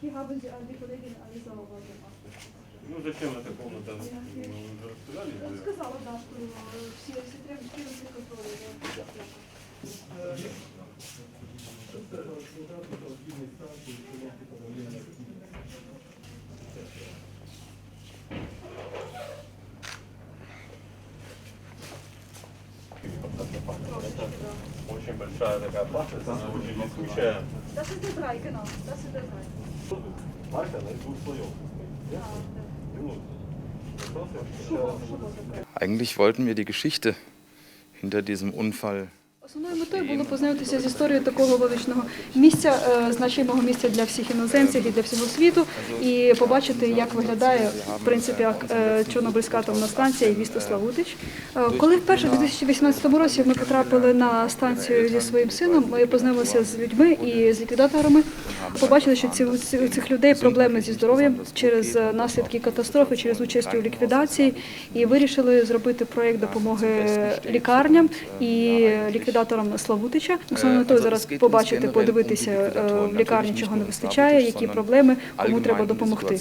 Hier haben Sie an die Kollegin alle sauber gemacht. Ну зачем это комната? Мы уже рассказали. Я сказала, да, что э, все, все требования все контролируют. Musimy trzeba taka patrzeć, co się się. Das ist der Brei, genau. Das ist der Brei. Marka, das ist gut Eigentlich wollten wir die Geschichte hinter diesem Unfall Основною метою було познайомитися з історією такого величного місця, е, значимого місця для всіх іноземців і для всього світу, і побачити, як виглядає в принципі е, Чорнобильська атомна станція і місто Славутич. Е, Коли вперше в 2018 році ми потрапили на станцію зі своїм сином, ми познайомилися з людьми і з ліквідаторами. Побачили, що у цих людей проблеми зі здоров'ям через наслідки катастрофи, через участь у ліквідації, і вирішили зробити проєкт допомоги лікарням і ліквідаторам Славутича. Основно той зараз побачити, подивитися е, в лікарні, чого не вистачає, які проблеми, кому треба допомогти.